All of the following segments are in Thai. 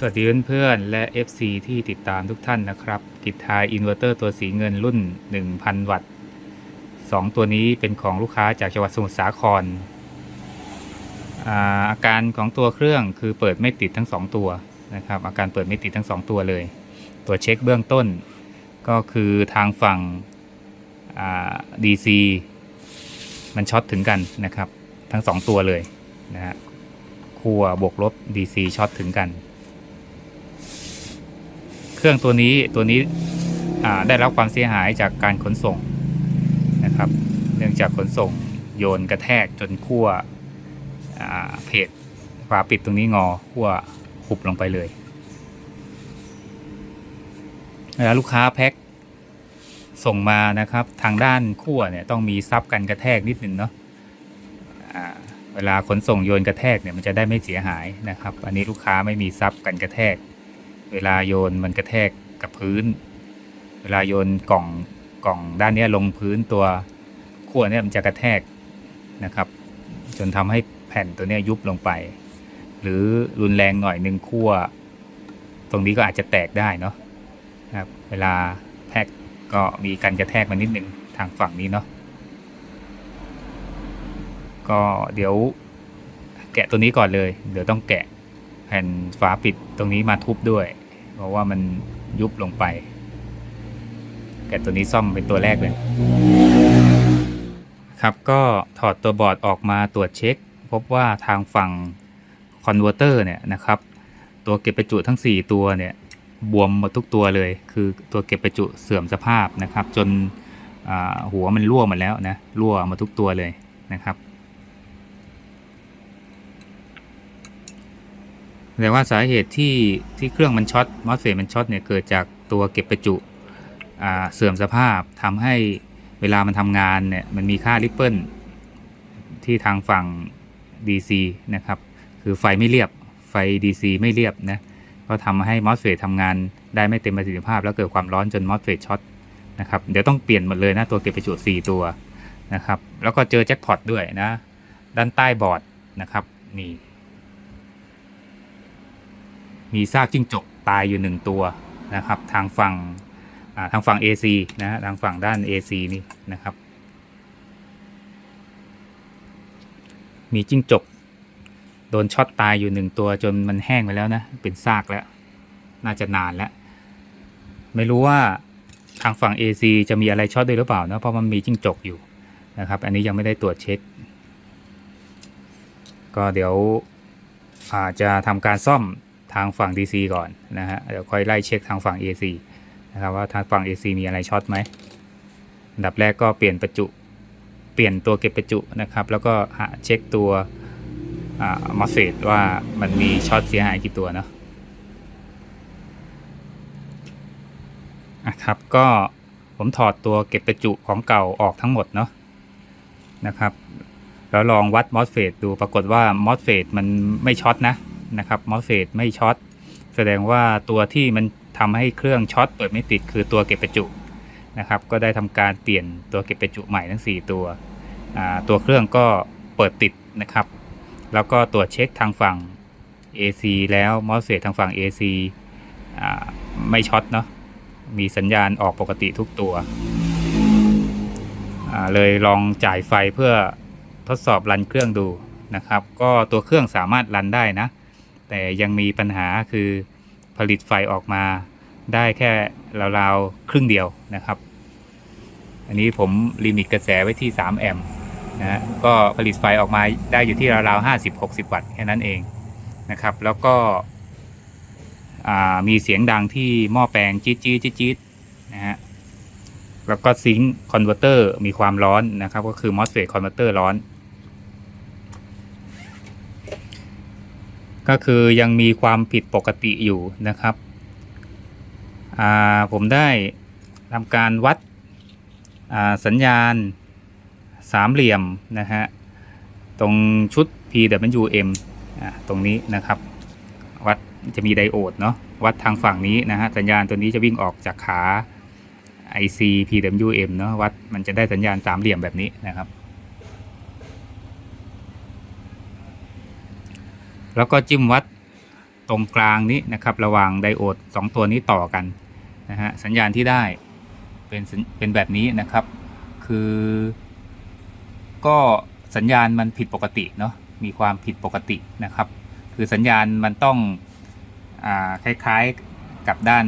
สวัสดีเพื่อนๆและ FC ที่ติดตามทุกท่านนะครับกิทายอินเวอร์เตอร์ตัวสีเงินรุ่น 1,000 วัตต์ 2 ตัวนี้เป็นของลูกค้าจากจังหวัดสมุทรสาครอาอาการของตัวเครื่องคือเปิดไม่ติดทั้ง 2 ตัวนะครับ อาการเปิดไม่ติดทั้ง 2 ตัวเลย ตัวเช็คเบื้องต้น ก็คือทางฝั่งอ่า DC มันช็อตถึงกันนะครับ ทั้ง 2 ตัวเลยนะฮะขั้วบวกลบ DC ช็อตถึงกัน เครื่องตัวนี้ตัวนี้ได้รับความเสียหายจากการขนส่งนะครับ เนื่องจากขนส่งโยนกระแทกจนขั้วเพจฝาปิดตรงนี้งอขั้วหุบลงไปเลยเวลาลูกค้าแพ็คส่งมานะครับ ทางด้านขั้วเนี่ยต้องมีซับกันกระแทกนิดนึงเนาะเวลาขนส่งโยนกระแทกเนี่ยมันจะได้ไม่เสียหายนะครับ อันนี้ลูกค้าไม่มีซับกันกระแทก เวลาโยนมันกระแทกกับพื้น เวลาโยนกล่องกล่องด้านนี้ลงพื้นตัวขั้วเนี่ยมันจะกระแทกนะครับ จนทำให้แผ่นตัวเนี้ยยุบลงไป หรือรุนแรงหน่อยหนึ่งขั้วตรงนี้ก็อาจจะแตกได้เนาะนะครับเวลาแพ็กก็มีการกระแทกมานิดหนึ่งทางฝั่งนี้เนาะก็เดี๋ยวแกะตัวนี้ก่อนเลย เดี๋ยวต้องแกะ แผ่นฝาปิดตรงนี้มาทุบด้วย เพราะว่ามันยุบลงไปแกะตัวนี้ซ่อมเป็นตัวแรกเลย ครับก็ถอดตัวบอร์ดออกมาตรวจเช็ค พบว่าทางฝั่งคอนเวอร์เตอร์เนี่ยนะครับ ตัวเก็บประจุทั้ง 4 ตัวเนี่ยบวมหมดทุกตัวเลย คือตัวเก็บประจุเสื่อมสภาพนะครับ จนหัวมันรั่วหมดแล้วนะรั่วหมาทุกตัวเลยนะครับ แสดงว่าสาเหตุที่ที่เครื่องมันช็อตมอสเฟตมันช็อตเนี่ยเกิดจากตัวเก็บประจุเสื่อมสภาพทำให้เวลามันทำงานเนี่ยมันมีค่าริปเปิลที่ทางฝั่ง DC นะครับ คือไฟไม่เรียบไฟ DC ไม่เรียบนะก็ทำให้มอสเฟตทำงานได้ไม่เต็มประสิทธิภาพ แล้วเกิดความร้อนจนมอสเฟตช็อตนะครับเดี๋ยวต้องเปลี่ยนหมดเลยนะตัวเก็บประจุ4ตัวนะครับแล้วก็เจอแจ็คพอตด้วยนะด้านใต้บอร์ดนะครับนี่ มีซากจิ้งจกตายอยู่หนึ่งตัวนะครับ ทางฝั่งทางฝั่ง AC นะฮะทางฝั่งด้าน AC นี่นะครับ มีจิ้งจก โดนช็อตตายอยู่หนึ่งตัวจนมันแห้งไปแล้วนะ เป็นซากแล้ว น่าจะนานแล้ว ไม่รู้ว่าทางฝั่ง AC จะมีอะไรช็อตด้วยหรือเปล่านะเพราะมันมีจิ้งจกอยู่นะครับ อันนี้ยังไม่ได้ตรวจเช็ค ก็เดี๋ยวอาจจะทำการซ่อม ทางฝั่ง DC ก่อนนะฮะเดี๋ยวค่อยไล่เช็คทางฝั่ง AC นะครับว่าทางฝั่ง AC มีอะไรช็อตไหมอันดับแรกก็เปลี่ยนประจุ เปลี่ยนตัวเก็บประจุนะครับ แล้วก็หาเช็คตัวมอสเฟตว่ามันมีช็อตเสียหายกี่ตัวเนาะนะครับก็ผมถอดตัวเก็บประจุของเก่าออกทั้งหมดเนาะนะครับ แล้วลองวัดมอสเฟตดูปรากฏว่ามอสเฟตมันไม่ช็อตนะ นะครับมอสเฟตไม่ช็อตแสดงว่าตัวที่มันทำให้เครื่องช็อตเปิดไม่ติดคือตัวเก็บประจุนะครับก็ได้ทำการเปลี่ยนตัวเก็บประจุใหม่ทั้ง 4 ตัว ตัวเครื่องก็เปิดติดนะครับ แล้วก็ตรวจเช็คทางฝั่ง AC แล้วมอสเฟตทางฝั่ง AC ไม่ช็อตเนาะมีสัญญาณออกปกติทุกตัว เลยลองจ่ายไฟเพื่อทดสอบรันเครื่องดูนะครับ ก็ตัวเครื่องสามารถรันได้นะ แต่ยังมีปัญหาคือผลิตไฟออกมาได้แค่ราวๆครึ่งเดียวนะครับ อันนี้ผมลิมิตกระแสไว้ที่ 3 แอมป์นะฮะก็ผลิตไฟออกมาได้อยู่ที่ราวๆ50-60 วัตต์แค่นั้นเองนะครับ แล้วก็มีเสียงดังที่หม้อแปลงจี๊ดจี๊ดจี๊ดนะฮะแล้วก็ซิงค์คอนเวอร์เตอร์มีความร้อนนะครับ ก็คือ MOSFET คอนเวอร์เตอร์ร้อน ก็คือยังมีความผิดปกติอยู่นะครับ ผมได้ทำการวัดสัญญาณสามเหลี่ยมนะฮะตรงชุด PWM ตรงนี้นะครับ วัดจะมีไดโอดเนาะวัดทางฝั่งนี้นะฮะสัญญาณตัวนี้จะวิ่งออกจากขา IC PWM เนาะวัดมันจะได้สัญญาณสามเหลี่ยมแบบนี้นะครับ แล้วก็จิ้มวัดตรงกลางนี้นะครับ ระหว่างไดโอด 2 ตัวนี้ต่อกันนะฮะสัญญาณที่ได้เป็นเป็นแบบนี้นะครับ คือ ก็สัญญาณมันผิดปกติเนาะมีความผิดปกตินะครับ คือสัญญาณมันต้องอคล้ายๆกับด้าน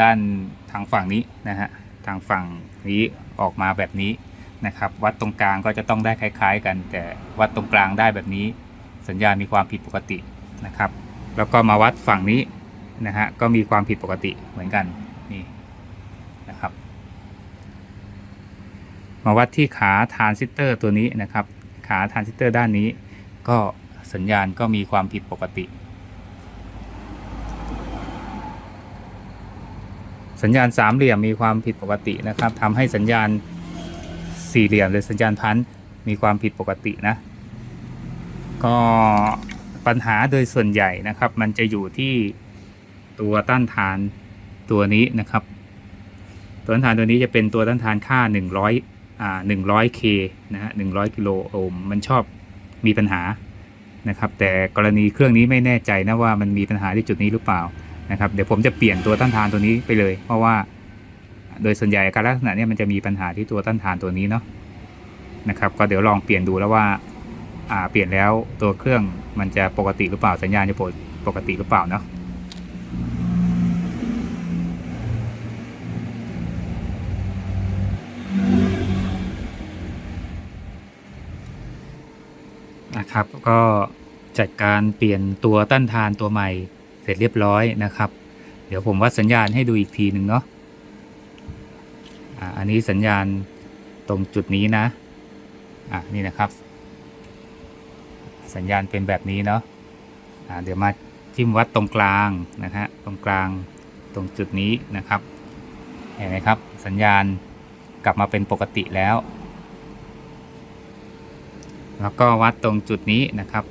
ด้านทางฝั่งนี้นะฮะทางฝั่งนี้ออกมาแบบนี้นะครับ วัดตรงกลางก็จะต้องได้คล้าย ๆ กัน แต่วัดตรงกลางได้แบบนี้ สัญญาณมีความผิดปกตินะครับ แล้วก็มาวัดฝั่งนี้นะฮะก็มีความผิดปกติเหมือนกันนี่นะครับ มาวัดที่ขาทานซิสเตอร์ตัวนี้นะครับ ขาทานซิสเตอร์ด้านนี้ ก็สัญญาณก็มีความผิดปกติ สัญญาณสามเหลี่ยมมีความผิดปกตินะครับทำให้สัญญาณสี่เหลี่ยมหรือสัญญาณพันธ์มีความผิดปกตินะ ก็ปัญหาโดยส่วนใหญ่นะครับ มันจะอยู่ที่ตัวต้านทานตัวนี้นะครับ ตัวต้านทานตัวนี้จะเป็นตัวต้านทานค่า 100อ่า 100K นะฮะ 100 กิโลโอห์มมันชอบมีปัญหานะครับ แต่กรณีเครื่องนี้ไม่แน่ใจนะว่ามันมีปัญหาที่จุดนี้หรือเปล่านะครับ เดี๋ยวผมจะเปลี่ยนตัวต้านทานตัวนี้ไปเลย เพราะว่าโดยส่วนใหญ่การลักษณะนี้มันจะมีปัญหาที่ตัวต้านทานตัวนี้เนาะนะครับ ก็เดี๋ยวลองเปลี่ยนดูแล้วว่า เปลี่ยนแล้วตัวเครื่องมันจะปกติหรือเปล่าสัญญาณจะปกติหรือเปล่าเนาะนะครับก็จัดการเปลี่ยนตัวต้านทานตัวใหม่เสร็จเรียบร้อยนะครับ เดี๋ยวผมวัดสัญญาณให้ดูอีกทีหนึ่งเนาะอันนี้สัญญาณตรงจุดนี้นะ อะนี่นะครับ สัญญาณเป็นแบบนี้เนาะอ่าเดี๋ยวมาจิ้มวัดตรงกลางนะฮะตรงกลางตรงจุดนี้นะครับ เห็นไหมครับ สัญญาณกลับมาเป็นปกติแล้ว แล้วก็วัดตรงจุดนี้นะครับ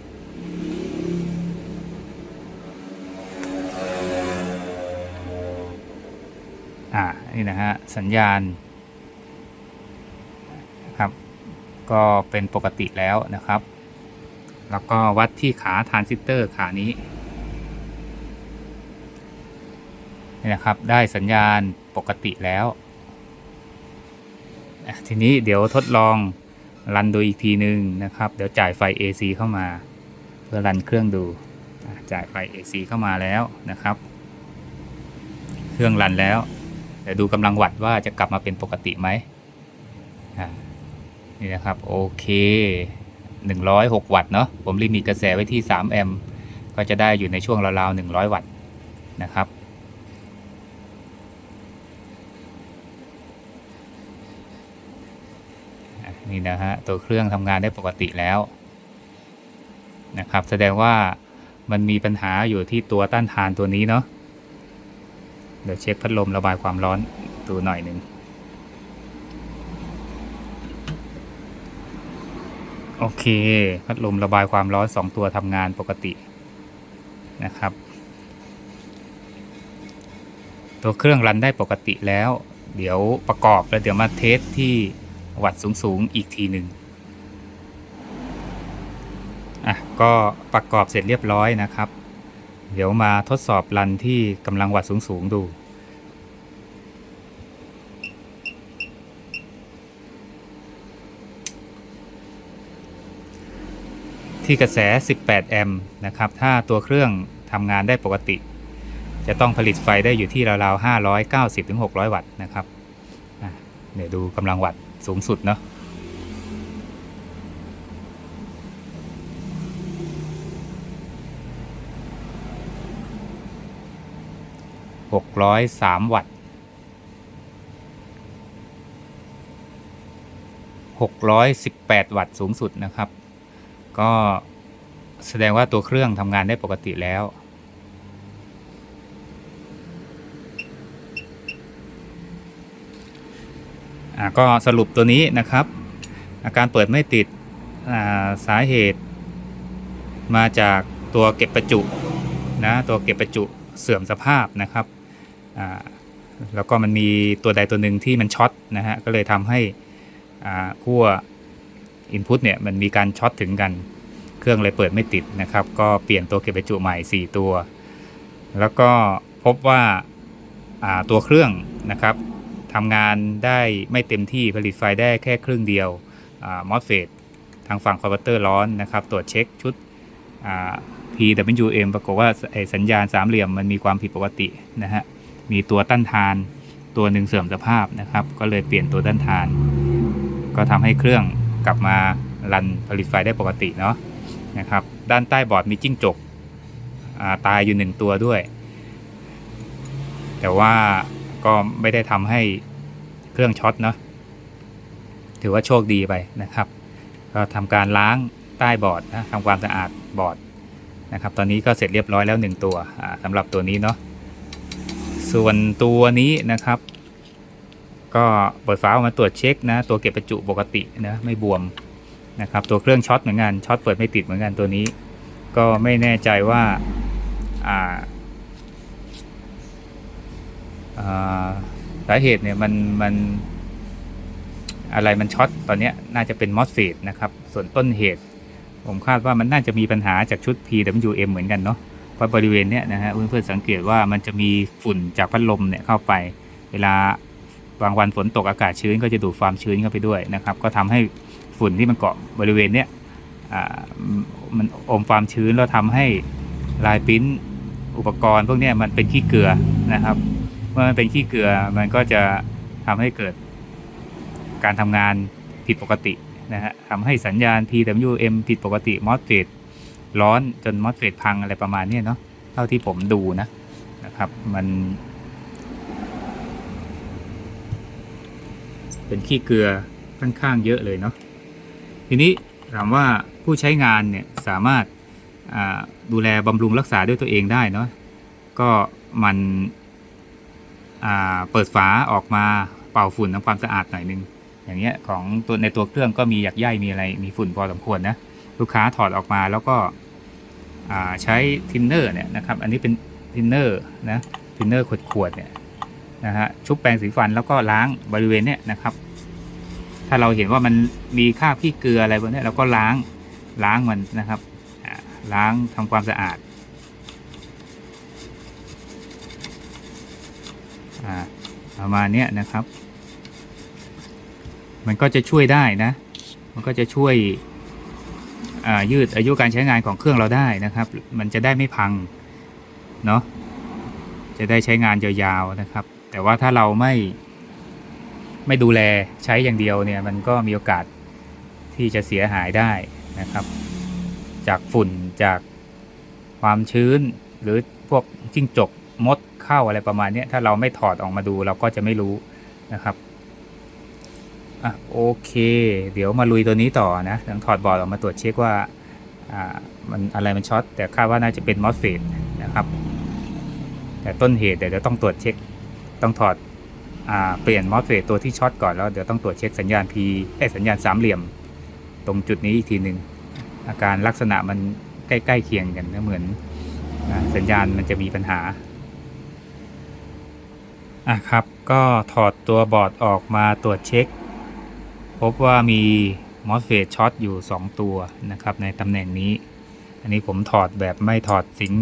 อ่านี่นะฮะสัญญาณนะครับ ก็เป็นปกติแล้วนะครับ แล้วก็วัดที่ขาทรานซิสเตอร์ขานี้นี่นะครับ ได้สัญญาณปกติแล้ว ทีนี้เดี๋ยวทดลองรันดูอีกทีหนึ่งนะครับ เดี๋ยวจ่ายไฟ AC เข้ามา เพื่อรันเครื่องดู จ่ายไฟ AC เข้ามาแล้วนะครับ เครื่องรันแล้ว เดี๋ยวดูกำลังวัตต์ว่าจะกลับมาเป็นปกติไหมนี่นะครับ โอเค 106 วัตต์เนาะผมลิมิตกระแสไว้ที่ 3 แอมป์ก็จะได้อยู่ในช่วงราวๆ100 วัตต์นะครับ นี่นะฮะ ตัวเครื่องทำงานได้ปกติแล้วนะครับ แสดงว่ามันมีปัญหาอยู่ที่ตัวต้านทานตัวนี้เนาะเดี๋ยวเช็คพัดลมระบายความร้อนดูหน่อยหนึ่ง โอเค พัดลมระบายความร้อน 2 ตัวทำงานปกตินะครับ ตัวเครื่องรันได้ปกติแล้ว เดี๋ยวประกอบแล้วเดี๋ยวมาเทสที่วัดสูงๆอีกทีหนึ่งอะก็ประกอบเสร็จเรียบร้อยนะครับ เดี๋ยวมาทดสอบรันที่กำลังวัดสูงๆดู ที่กระแส 18 แอมป์นะครับ ถ้าตัวเครื่องทำงานได้ปกติ จะต้องผลิตไฟได้อยู่ที่ราวๆ 590ถึง600 วัตต์นะครับเดี๋ยวดูกำลังวัตต์สูงสุดเนาะ603วัตต์618วัตต์สูงสุดนะครับ ก็แสดงว่าตัวเครื่องทำงานได้ปกติแล้วอ่าก็สรุปตัวนี้นะครับ อาการเปิดไม่ติดอ่าสาเหตุ มาจากตัวเก็บประจุนะตัวเก็บประจุเสื่อมสภาพนะครับอ่าแล้วก็มันมีตัวใดตัวหนึ่งที่มันช็อตนะฮะก็เลยทำให้อ่าขั้ว อินพุตเนี่ยมันมีการช็อตถึงกัน เครื่องเลยเปิดไม่ติดนะครับ ก็เปลี่ยนตัวเก็บประจุใหม่ 4 ตัว แล้วก็พบว่าาตัวเครื่องนะครับทำงานได้ไม่เต็มที่ผลิตไฟได้แค่ครึ่งเดียวมอสเฟตทางฝั่งคอเวอร์เตอร์ร้อนนะครับ ตรวจเช็คชุด PWM ปรากฏว่าสัญญาณสามเหลี่ยมมันมีความผิดปกตินะฮะ มีตัวต้านทานตัวหนึ่งเสื่อมสภาพนะครับ ก็เลยเปลี่ยนตัวต้านทาน ก็ทำให้เครื่อง กลับมารันผลิตไฟได้ปกติเนาะนะครับด้านใต้บอร์ดมีจิ้งจกาตายอยู่หนึ่งตัวด้วย แต่ว่าก็ไม่ได้ทำให้เครื่องช็อตเนาะถือว่าโชคดีไปนะครับ ก็ทำการล้างใต้บอร์ดนะทำความสะอาดบอร์ดนะครับ ตอนนี้ก็เสร็จเรียบร้อยแล้ว 1 ตัวสำหรับตัวนี้เนาะส่วนตัวนี้นะครับ ก็เปิดฝาออกมาตรวจเช็คนะ ตัวเก็บประจุปกตินะไม่บวมนะครับตัวเครื่องช็อตเหมือนกันช็อตเปิดไม่ติดเหมือนกันตัวนี้ ก็ไม่แน่ใจว่าอ่าสาเหตุเนี่ยมันมันอะไรมันช็อตตอนนี้น่าจะเป็นมอสเฟตนะครับส่วนต้นเหตุ ผมคาดว่ามันน่าจะมีปัญหาจากชุด PWM เหมือนกันเนาะเพราะบริเวณเนี้ยนะฮะเพื่อนๆสังเกตว่ามันจะมีฝุ่นจากพัดลมเนี่ยเข้าไปเวลา บางวันฝนตกอากาศชื้นก็จะดูดความชื้นเข้าไปด้วยนะครับ ก็ทำให้ฝุ่นที่มันเกาะบริเวณเนี้ยมันอมความชื้นแล้วทำให้ลายปิ้นอุปกรณ์พวกนี้มันเป็นขี้เกลือนะครับ เมื่อมันเป็นขี้เกลือมันก็จะทำให้เกิดการทำงานผิดปกตินะฮะทำให้สัญญาณ PWM ผิดปกติมอสเฟตร้อนจนมอสเฟตพังอะไรประมาณนี้เนาะเท่าที่ผมดูนะนะครับ มัน เป็นขี้เกลือค่อนข้างเยอะเลยเนาะทีนี้ถามว่าผู้ใช้งานเนี่ยสามารถดูแลบำรุงรักษาด้วยตัวเองได้เนาะก็มันเปิดฝาออกมาเป่าฝุ่นทำความสะอาดหน่อยนึงอย่างเงี้ยของตัวในตัวเครื่องก็มีหยักใยมีอะไรมีฝุ่นพอสมควรนะลูกค้าถอดออกมาแล้วก็ใช้ทินเนอร์เนี่ยนะครับอันนี้เป็นทินเนอร์นะทินเนอร์ขวดๆเนี่ย นะฮะชุบแปรงสีฟันแล้วก็ล้างบริเวณเนี้ยนะครับ ถ้าเราเห็นว่ามันมีคราบขี้เกลืออะไรพวกเนี้ยเราก็ล้างล้างมันนะครับล้างทำความสะอาดอประมาณเนี้ยนะครับ มันก็จะช่วยได้นะ มันก็จะช่วยยืดอายุการใช้งานของเครื่องเราได้นะครับ มันจะได้ไม่พัง เนาะจะได้ใช้งานยาวๆนะครับ แต่ว่าถ้าเราไม่ไม่ดูแลใช้อย่างเดียวเนี่ยมันก็มีโอกาสที่จะเสียหายได้นะครับ จากฝุ่นจากความชื้น หรือพวกจิ้งจกมดเข้าอะไรประมาณนี้ถ้าเราไม่ถอดออกมาดูเราก็จะไม่รู้นะครับอะโอเค เดี๋ยวมาลุยตัวนี้ต่อนะต้องถอดบอร์ดออกมาตรวจเช็คว่าอ่ามันอะไรมันช็อตแต่คาดว่าน่าจะเป็นมอสเฟตนะครับ แต่ต้นเหตุเดี๋ยวจะต้องตรวจเช็ค ต้องถอดอเปลี่ยนมอสเฟตตัวที่ช็อตก่อนแล้วเดี๋ยวต้องตรวจเช็คสัญญาณ P เอสัญญาณสามเหลี่ยม ตรงจุดนี้อีกทีหนึ่งอาการลักษณะมันใกล้ๆเคียงกันนะเหมือนอสัญญาณมันจะมีปัญหาอะครับก็ถอดตัวบอร์ดออกมาตรวจเช็ค พบว่ามีมอสเฟตช็อตอยู่ 2 ตัวนะครับในตำแหน่งนี้ อันนี้ผมถอดแบบไม่ถอดสิง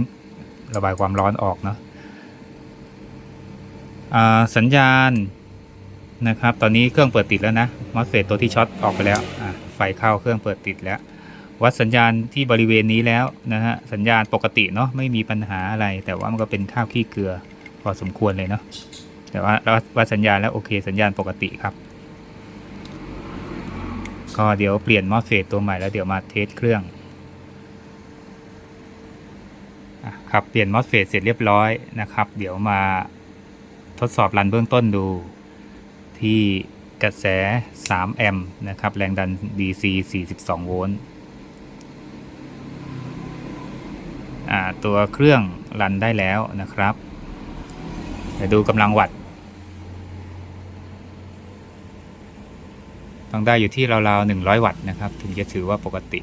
ระบายความร้อนออกเนาะ สัญญาณนะครับ ตอนนี้เครื่องเปิดติดแล้วนะมอสเฟตตัวที่ช็อตออกไปแล้วไฟเข้าเครื่องเปิดติดแล้ว วัดสัญญาณที่บริเวณนี้แล้วนะฮะสัญญาณปกติเนาะไม่มีปัญหาอะไร แต่ว่ามันก็เป็นข้าวขี้เกลือพอสมควรเลยเนาะแต่ว่าเราวัดสัญญาณแล้วโอเคสัญญาณปกติครับ ก็เดี๋ยวเปลี่ยนมอสเฟตตัวใหม่แล้วเดี๋ยวมาเทสเครื่องอครับเปลี่ยนมอสเฟตเสร็จเรียบร้อยนะครับ เดี๋ยวมา ทดสอบรันเบื้องต้นดู ที่กระแส 3 แอมป์นะครับ แรงดัน DC 42 โวลต์อ่าตัวเครื่องรันได้แล้วนะครับเดี๋ยวดูกำลังวัตต์ต้องได้อยู่ที่ราวๆ100 วัตต์นะครับ ถึงจะถือว่าปกติ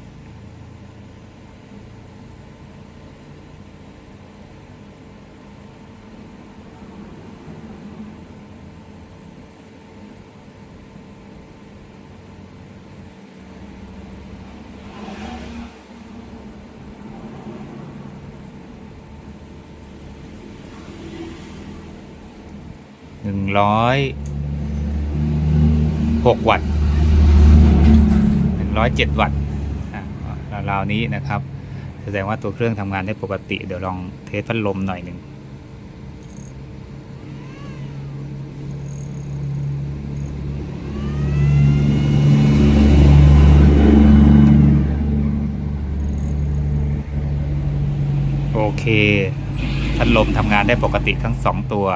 งร้อยหกวัตต์หนึ่งร้อยเจ็ดวัตต์ราวๆนี้นะครับ แสดงว่าตัวเครื่องทำงานได้ปกติ เดี๋ยวลองเทสพัดลมหน่อยหนึ่งโอเคพัดลมทำงานได้ปกติทั้งสองตัว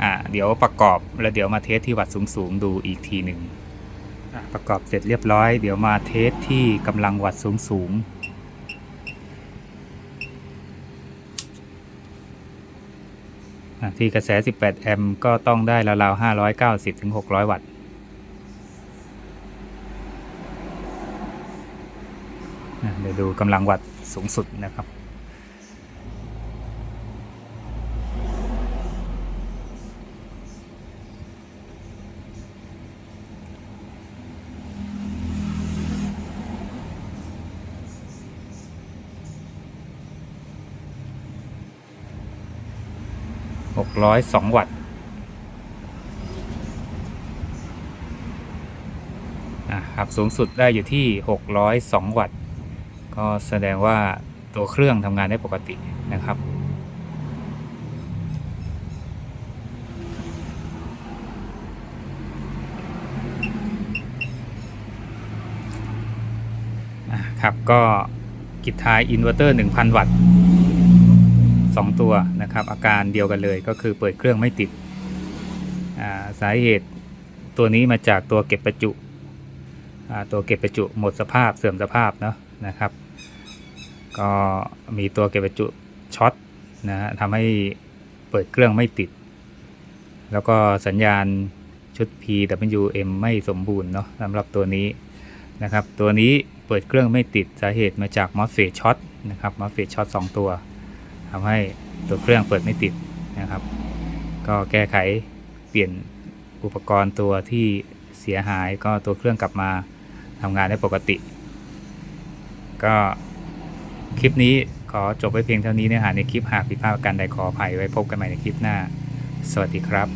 อ่าเดี๋ยวประกอบแล้วเดี๋ยวมาเทสที่วัดสูงๆดูอีกทีหนึ่งประกอบเสร็จเรียบร้อย เดี๋ยวมาเทสที่กำลังวัดสูงๆที่กระแส 18 แอมป์ก็ต้องได้ราวๆ 590 ถึง 600 วัตต์ เดี๋ยวดูกำลังวัดสูงสุดนะครับ 602 วัตต์อะครับสูงสุดได้อยู่ที่ 602 วัตต์ ก็แสดงว่าตัวเครื่องทำงานได้ปกตินะครับครับก็กิจทายอินเวอร์เตอร์ 1,000 วัตต์ 2 ตัวนะครับอาการเดียวกันเลยก็คือเปิดเครื่องไม่ติดาสาเหตุตัวนี้มาจากตัวเก็บประจุตัวเก็บประจุหมดสภาพเสื่อมสภาพเนาะนะครับ ก็มีตัวเก็บประจุช็อตนะฮะทำให้เปิดเครื่องไม่ติด แล้วก็สัญญาณชุด PWM ไม่สมบูรณ์เนาะสำหรับตัวนี้นะครับ ตัวนี้เปิดเครื่องไม่ติดสาเหตุมาจากมอสเฟตช็อตนะครับมอสเฟตช็อต2ตัว ทำให้ตัวเครื่องเปิดไม่ติดนะครับ ก็แก้ไขเปลี่ยนอุปกรณ์ตัวที่เสียหายก็ตัวเครื่องกลับมาทำงานได้ปกติ ก็คลิปนี้ขอจบไว้เพียงเท่านี้เนื้อหาในคลิปหากผิดพลาดการใดขออภัยไว้พบกันใหม่ในคลิปหน้า สวัสดีครับ